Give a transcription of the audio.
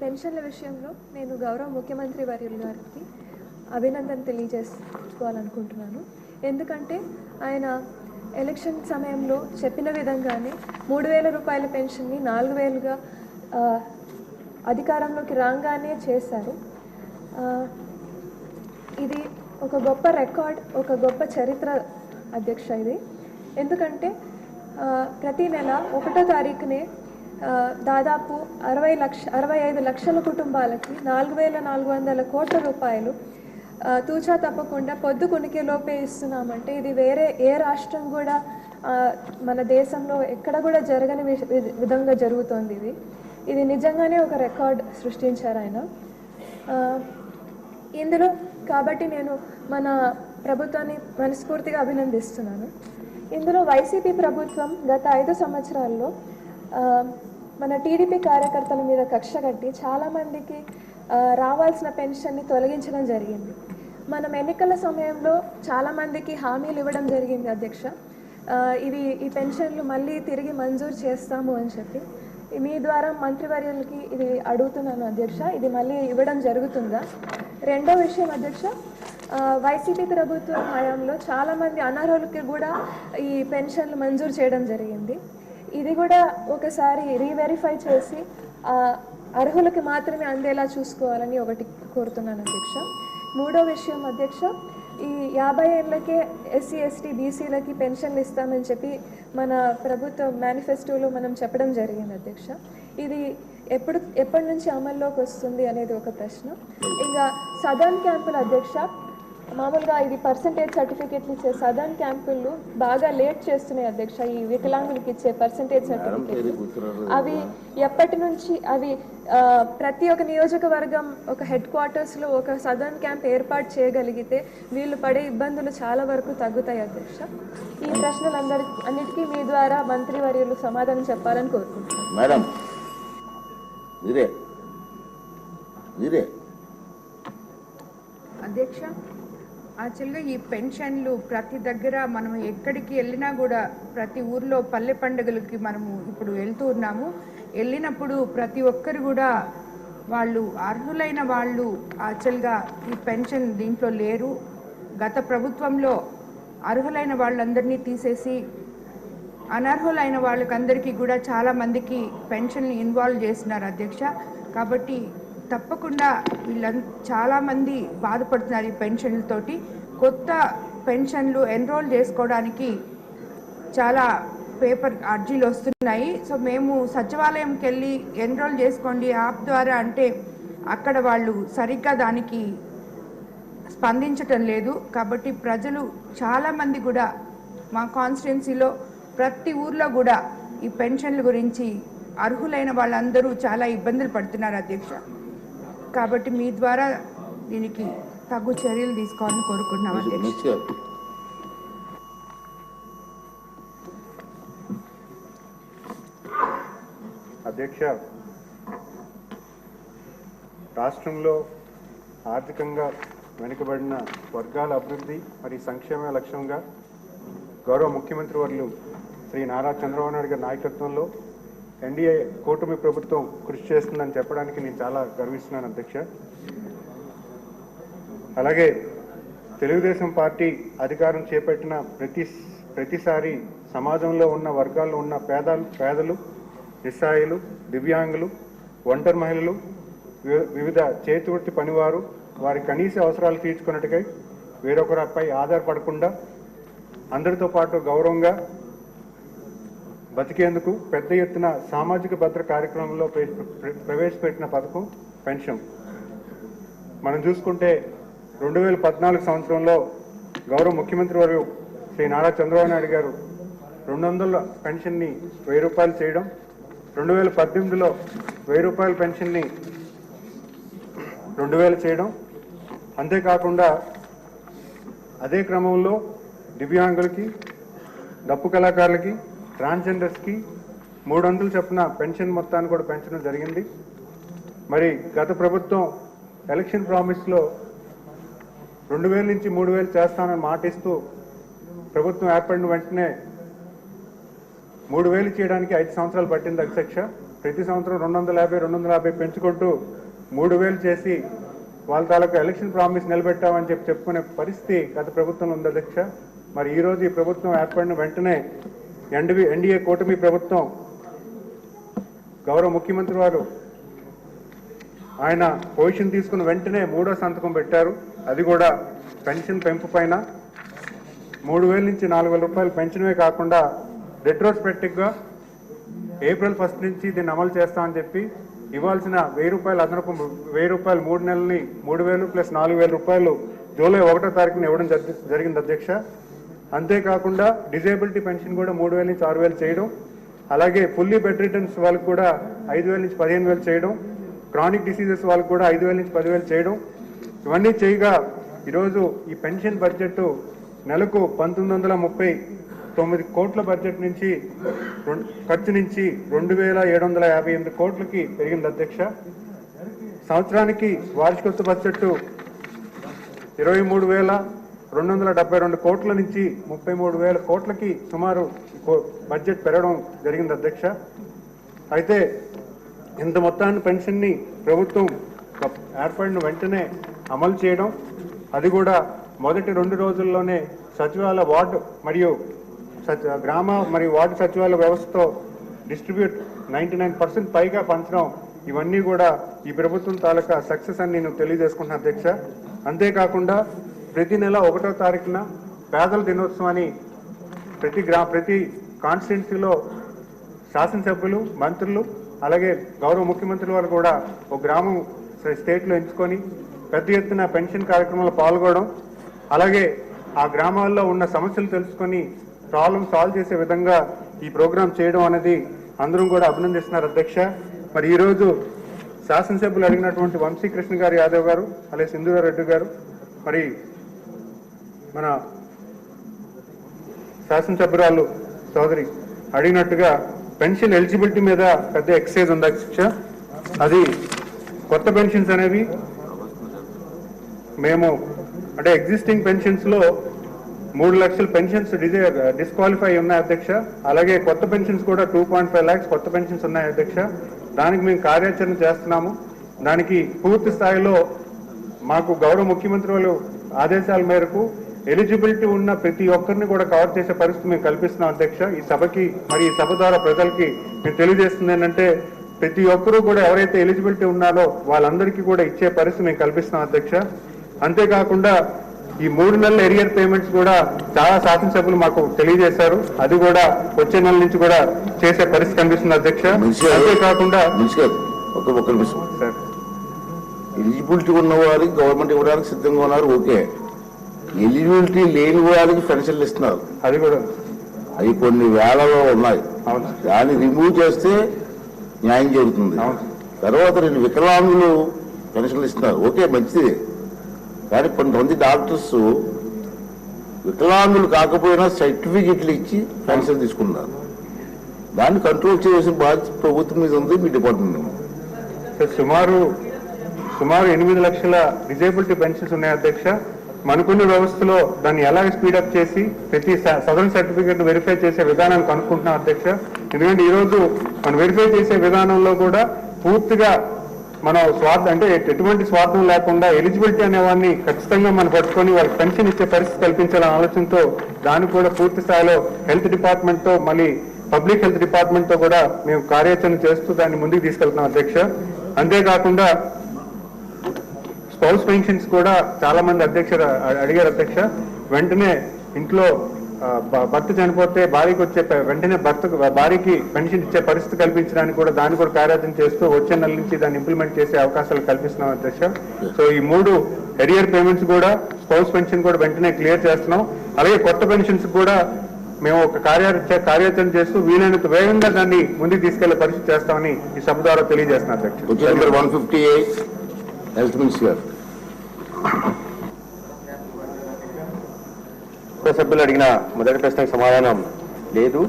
పెన్షన్ల విషయంలో నేను గౌరవ ముఖ్యమంత్రి వర్యులు గారికి అభినందన తెలియజేసుకోవాలనుకుంటున్నాను. ఎందుకంటే ఆయన ఎలక్షన్ సమయంలో చెప్పిన విధంగానే మూడు వేల రూపాయల పెన్షన్ని నాలుగు వేలుగా అధికారంలోకి రాగానే చేశారు. ఇది ఒక గొప్ప రికార్డ్ ఒక గొప్ప చరిత్ర అధ్యక్ష ఇది. ఎందుకంటే ప్రతి నెల ఒకటో తారీఖునే దాదాపు అరవై లక్ష అరవై ఐదు లక్షల కుటుంబాలకి నాలుగు వేల నాలుగు వందల కోట్ల రూపాయలు తూచా తప్పకుండా పొద్దు కొనికే లోపే ఇస్తున్నామంటే ఇది వేరే ఏ రాష్ట్రం కూడా మన దేశంలో ఎక్కడ కూడా జరగని విధంగా జరుగుతోంది ఇది. ఇది నిజంగానే ఒక రికార్డ్ సృష్టించారు ఆయన. ఇందులో కాబట్టి నేను మన ప్రభుత్వాన్ని మనస్ఫూర్తిగా అభినందిస్తున్నాను. ఇందులో వైసీపీ ప్రభుత్వం గత ఐదు సంవత్సరాల్లో మన టీడీపీ కార్యకర్తల మీద కక్ష కట్టి చాలామందికి రావాల్సిన పెన్షన్ని తొలగించడం జరిగింది. మనం ఎన్నికల సమయంలో చాలామందికి హామీలు ఇవ్వడం జరిగింది అధ్యక్ష. ఇవి ఈ పెన్షన్లు మళ్ళీ తిరిగి మంజూరు చేస్తాము అని చెప్పి. మీ ద్వారా మంత్రివర్యులకి ఇది అడుగుతున్నాను అధ్యక్ష. ఇది మళ్ళీ ఇవ్వడం జరుగుతుందా? రెండో విషయం అధ్యక్ష వైసీపీ ప్రభుత్వం హయాంలో చాలామంది అనర్హులకి కూడా ఈ పెన్షన్లు మంజూరు చేయడం జరిగింది. ఇది కూడా ఒకసారి రీవెరిఫై చేసి అర్హులకి మాత్రమే అందేలా చూసుకోవాలని ఒకటి కోరుతున్నాను అధ్యక్ష. మూడో విషయం అధ్యక్ష ఈ యాభై ఏళ్ళకే ఎస్సీ ఎస్టీ బీసీలకి పెన్షన్లు ఇస్తామని చెప్పి మన ప్రభుత్వ మేనిఫెస్టోలో మనం చెప్పడం జరిగింది అధ్యక్ష. ఇది ఎప్పుడు ఎప్పటి నుంచి అమల్లోకి వస్తుంది అనేది ఒక ప్రశ్న. ఇంకా సదర్న్ క్యాంపుల అధ్యక్ష మామూలుగా ఇది పర్సంటేజ్ సర్టిఫికెట్లు ఇచ్చే సదర్న్ క్యాంపులు బాగా లేట్ చేస్తున్నాయి అధ్యక్ష. ఈ వికలాంగులకి ఇచ్చే పర్సంటేజ్ సర్టిఫికెట్లు అవి ఎప్పటి నుంచి అవి ప్రతి ఒక్క నియోజకవర్గం ఒక హెడ్ క్వార్టర్స్లో ఒక సదర్న్ క్యాంప్ ఏర్పాటు చేయగలిగితే వీళ్ళు పడే ఇబ్బందులు చాలా వరకు తగ్గుతాయి అధ్యక్ష. ఈ ప్రశ్నలందరి అన్నిటికీ మీ ద్వారా మంత్రివర్యులు సమాధానం చెప్పాలని కోరుకుంటున్నాను. మేడం మీరే మీరే. అధ్యక్ష యాక్చువల్గా ఈ పెన్షన్లు ప్రతి దగ్గర మనం ఎక్కడికి వెళ్ళినా కూడా ప్రతి ఊర్లో పల్లె పండుగలకి మనము ఇప్పుడు వెళ్తూ ఉన్నాము. వెళ్ళినప్పుడు ప్రతి ఒక్కరు కూడా వాళ్ళు అర్హులైన వాళ్ళు యాక్చువల్గా ఈ పెన్షన్ దీంట్లో లేరు. గత ప్రభుత్వంలో అర్హులైన వాళ్ళందరినీ తీసేసి అనర్హులైన వాళ్ళకందరికీ కూడా చాలామందికి పెన్షన్ ఇన్వాల్వ్ చేస్తున్నారు అధ్యక్ష. కాబట్టి తప్పకుండా వీళ్ళం చాలామంది బాధపడుతున్నారు ఈ పెన్షన్లతోటి కొత్త పెన్షన్లు ఎన్రోల్ చేసుకోవడానికి చాలా పేపర్ అర్జీలు వస్తున్నాయి. సో మేము సచివాలయంకి వెళ్ళి ఎన్రోల్ చేసుకోండి యాప్ ద్వారా అంటే అక్కడ వాళ్ళు సరిగ్గా దానికి స్పందించటం లేదు. కాబట్టి ప్రజలు చాలామంది కూడా మా కాన్స్టిట్యున్సీలో ప్రతి ఊర్లో కూడా ఈ పెన్షన్ల గురించి అర్హులైన వాళ్ళందరూ చాలా ఇబ్బందులు పడుతున్నారు అధ్యక్ష. కాబట్టి మీ ద్వారా దీనికి తగు చర్యలు తీసుకోవాలని కోరుకుంటున్నాం అధ్యక్ష. రాష్ట్రంలో ఆర్థికంగా వెనుకబడిన వర్గాల అభివృద్ధి మరియు సంక్షేమ లక్ష్యంగా గౌరవ ముఖ్యమంత్రి వర్యులు శ్రీ నారా చంద్రబాబు నాయుడు గారి నాయకత్వంలో ఎన్డీఏ కూటమి ప్రభుత్వం కృషి చేస్తుందని చెప్పడానికి నేను చాలా గర్విస్తున్నాను అధ్యక్ష. అలాగే తెలుగుదేశం పార్టీ అధికారం చేపట్టిన ప్రతి ప్రతిసారి సమాజంలో ఉన్న వర్గాల్లో ఉన్న పేద పేదలు నిస్సాయులు దివ్యాంగులు ఒంటరి మహిళలు వి- వివిధ చేతివృత్తి పనివారు వారి కనీస అవసరాలు తీర్చుకున్నట్టుకై వేరొకరిపై ఆధారపడకుండా అందరితో పాటు గౌరవంగా బతికేందుకు పెద్ద ఎత్తున సామాజిక భద్ర కార్యక్రమంలో ప్ర- ప్రవేశపెట్టిన పథకం పెన్షన్. మనం చూసుకుంటే రెండు వేల పద్నాలుగు సంవత్సరంలో గౌరవ ముఖ్యమంత్రి వారు శ్రీ నారా చంద్రబాబు నాయుడు గారు రెండు వందల పెన్షన్ని వెయ్యి రూపాయలు చేయడం రెండు వేల పద్దెనిమిదిలో వెయ్యి రూపాయల పెన్షన్ని రెండు వేలు చేయడం. అంతేకాకుండా అదే క్రమంలో దివ్యాంగులకి డప్పు కళాకారులకి ట్రాన్స్జెండర్స్కి మూడు వందలు చొప్పున పెన్షన్ మొత్తాన్ని కూడా పెంచడం జరిగింది. మరి గత ప్రభుత్వం ఎలక్షన్ ప్రామిస్లో రెండు వేల నుంచి మూడు వేలు చేస్తానని మాటిస్తూ ప్రభుత్వం ఏర్పడిన వెంటనే మూడు వేలు చేయడానికి ఐదు సంవత్సరాలు పట్టింది అధ్యక్ష. ప్రతి సంవత్సరం రెండు వందల యాభై రెండు వందల యాభై పెంచుకుంటూ మూడు వేలు చేసి వాళ్ళ తాలూకా ఎలక్షన్ ప్రామిస్ నిలబెట్టామని చెప్పి చెప్పుకునే పరిస్థితి గత ప్రభుత్వంలో ఉంది అధ్యక్ష. మరి ఈరోజు ఈ ప్రభుత్వం ఏర్పడిన వెంటనే ఎన్డీ ఎన్డీఏ కూటమి ప్రభుత్వం గౌరవ ముఖ్యమంత్రి వారు ఆయన పొజిషన్ తీసుకున్న వెంటనే మూడో సంతకం పెట్టారు. అది కూడా పెన్షన్ పెంపు పైన. మూడు వేల నుంచి నాలుగు వేల రూపాయలు పెన్షన్వే కాకుండా రెట్రోస్పెక్టివ్గా ఏప్రిల్ ఫస్ట్ నుంచి దీన్ని అమలు చేస్తామని చెప్పి ఇవ్వాల్సిన వెయ్యి రూపాయలు అదనపు వెయ్యి రూపాయలు మూడు నెలలని మూడు వేలు ప్లస్ నాలుగు వేల రూపాయలు జూలై ఒకటో తారీఖున ఇవ్వడం జరిగింది అధ్యక్ష. అంతేకాకుండా డిజేబిలిటీ పెన్షన్ కూడా మూడు వేల నుంచి ఆరు వేలు చేయడం అలాగే ఫుల్లీ బెడ్ రిటర్న్స్ వాళ్ళకి కూడా ఐదు వేల నుంచి పదిహేను వేలు చేయడం క్రానిక్ డిసీజెస్ వాళ్ళకి కూడా ఐదు వేల నుంచి పదివేలు చేయడం. ఇవన్నీ చేయగా ఈరోజు ఈ పెన్షన్ బడ్జెట్ నెలకు పంతొమ్మిది వందల ముప్పై తొమ్మిది కోట్ల బడ్జెట్ నుంచి రెండు- ఖర్చు నుంచి రెండు వేల ఏడు వందల యాభై ఎనిమిది కోట్లకి పెరిగింది అధ్యక్ష. సంవత్సరానికి వార్షికోత్సవ బడ్జెట్ ఇరవై మూడు వేల రెండు వందల డెబ్బై రెండు కోట్ల నుంచి ముప్పై మూడు వేల కోట్లకి సుమారు కో- బడ్జెట్ పెరగడం జరిగింది అధ్యక్ష. అయితే ఇంత మొత్తాన్ని పెన్షన్ని ప్రభుత్వం ఏర్పడిన వెంటనే అమలు చేయడం అది కూడా మొదటి రెండు రోజుల్లోనే సచివాలయ వార్డు మరియు సచ- గ్రామ మరియు వార్డు సచివాలయ వ్యవస్థతో డిస్ట్రిబ్యూట్ నైంటీ నైన్ పర్సెంట్ పైగా పంచడం ఇవన్నీ కూడా ఈ ప్రభుత్వం తాలూకా సక్సెస్ అని నేను తెలియజేసుకుంటున్నాను అధ్యక్ష. అంతేకాకుండా ప్రతి నెల ఒకటో తారీఖున పేదల దినోత్సవాన్ని ప్రతి గ్రా ప్రతి కాన్స్టిట్యున్సీలో శాసనసభ్యులు మంత్రులు అలాగే గౌరవ ముఖ్యమంత్రి వారు కూడా ఒక గ్రామం స్టేట్లో ఎంచుకొని పెద్ద ఎత్తున పెన్షన్ కార్యక్రమంలో పాల్గొనడం అలాగే ఆ గ్రామాల్లో ఉన్న సమస్యలు తెలుసుకొని ప్రాబ్లం సాల్వ్ చేసే విధంగా ఈ ప్రోగ్రాం చేయడం అనేది అందరం కూడా అభినందిస్తున్నారు అధ్యక్ష. మరి ఈరోజు శాసనసభ్యులు అడిగినటువంటి వంశీకృష్ణ గారు యాదవ్ గారు అలాగే సింధూరెడ్డి గారు మరి మన శాసనసభ్యురాలు సోదరి అడిగినట్టుగా పెన్షన్ ఎలిజిబిలిటీ మీద పెద్ద ఎక్సైజ్ ఉంది అధ్యక్ష అది కొత్త పెన్షన్స్ అనేవి మేము అంటే ఎగ్జిస్టింగ్ పెన్షన్స్లో మూడు లక్షల పెన్షన్స్ డిజే డిస్క్వాలిఫై ఉన్నాయి అధ్యక్ష. అలాగే కొత్త పెన్షన్స్ కూడా టూ పాయింట్ ఫైవ్ ల్యాక్స్ కొత్త పెన్షన్స్ ఉన్నాయి అధ్యక్ష. దానికి మేము కార్యాచరణ చేస్తున్నాము. దానికి పూర్తి స్థాయిలో మాకు గౌరవ ముఖ్యమంత్రి వాళ్ళు ఆదేశాల మేరకు ఎలిజిబిలిటీ ఉన్న ప్రతి ఒక్కరిని కూడా కవర్ చేసే పరిస్థితి మేము కల్పిస్తున్నాం అధ్యక్ష. ఈ సభకి మరి ఈ సభ ద్వారా ప్రజలకి మేము తెలియజేస్తుంది ఏంటంటే ప్రతి ఒక్కరూ కూడా ఎవరైతే ఎలిజిబిలిటీ ఉన్నారో వాళ్ళందరికీ కూడా ఇచ్చే పరిస్థితి మేము కల్పిస్తున్నాం అధ్యక్ష. అంతేకాకుండా ఈ మూడు నెలల ఎరియర్ పేమెంట్స్ కూడా చాలా శాసనసభ్యులు మాకు తెలియజేశారు. అది కూడా వచ్చే నెల నుంచి కూడా చేసే పరిస్థితి కనిపిస్తుంది అధ్యక్ష. అంతేకాకుండా ఎలిజిబిలిటీ ఉన్న వారికి గవర్నమెంట్ ఇవ్వడానికి సిద్ధంగా ఉన్నారు ఓకే. ఎలిజిబిలిటీ లేని వారికి పెన్షన్లు ఇస్తున్నారు. అది కూడా. అవి కొన్ని వేలలో ఉన్నాయి. దాన్ని రిమూవ్ చేస్తే న్యాయం జరుగుతుంది. అవును. తర్వాత రెండు వికలాంగులు పెన్షన్లు ఇస్తున్నారు. ఓకే మంచిది. కానీ కొంతమంది డాక్టర్స్ వికలాంగులు కాకపోయినా సర్టిఫికెట్లు ఇచ్చి పెన్షన్ తీసుకున్నారు దాన్ని కంట్రోల్ చేయాల్సిన బాధ్యత ప్రభుత్వం మీద ఉంది మీ డిపార్ట్మెంట్ సుమారు సుమారు ఎనిమిది లక్షల డిజేబిలిటీ పెన్షన్స్ ఉన్నాయి అధ్యక్ష. మనకున్న వ్యవస్థలో దాన్ని ఎలా స్పీడప్ చేసి ప్రతి సదరన్ సర్టిఫికేట్ వెరిఫై చేసే విధానాన్ని కనుక్కుంటున్నాం అధ్యక్ష. ఎందుకంటే ఈరోజు మనం వెరిఫై చేసే విధానంలో కూడా పూర్తిగా మనం స్వార్థ అంటే ఎటువంటి స్వార్థం లేకుండా ఎలిజిబిలిటీ అనేవాడిని ఖచ్చితంగా మనం పట్టుకొని వాళ్ళకి పెన్షన్ ఇచ్చే పరిస్థితి కల్పించాలనే ఆలోచనతో దానికి కూడా పూర్తి స్థాయిలో హెల్త్ డిపార్ట్మెంట్తో మళ్ళీ పబ్లిక్ హెల్త్ డిపార్ట్మెంట్తో కూడా మేము కార్యాచరణ చేస్తూ దాన్ని ముందుకు తీసుకెళ్తున్నాం అధ్యక్ష. అంతేకాకుండా స్పౌస్ పెన్షన్స్ కూడా చాలా మంది అధ్యక్ష అడిగారు అధ్యక్ష. వెంటనే ఇంట్లో భర్త చనిపోతే భార్యకి వచ్చే వెంటనే భర్తకు భార్యకి పెన్షన్ ఇచ్చే పరిస్థితి కల్పించడానికి కూడా దాన్ని కూడా కార్యాచరణ చేస్తూ వచ్చే నెల నుంచి దాన్ని ఇంప్లిమెంట్ చేసే అవకాశాలు కల్పిస్తున్నాం అధ్యక్ష. సో ఈ మూడు ఎరియర్ పేమెంట్స్ కూడా స్పౌస్ పెన్షన్ కూడా వెంటనే క్లియర్ చేస్తున్నాం. అలాగే కొత్త పెన్షన్స్ కూడా మేము ఒక కార్యాచరణ కార్యాచరణ చేస్తూ వీలైనంత వేగంగా దాన్ని ముందుకు తీసుకెళ్ళే పరిస్థితి చేస్తామని ఈ సభ ద్వారా తెలియజేస్తున్నాం అధ్యక్ష. వన్ ఫిఫ్టీ హెల్త్ మినిస్టర్ గారు సభ్యులు అడిగిన మొదటి ప్రశ్నకు సమాధానం లేదు.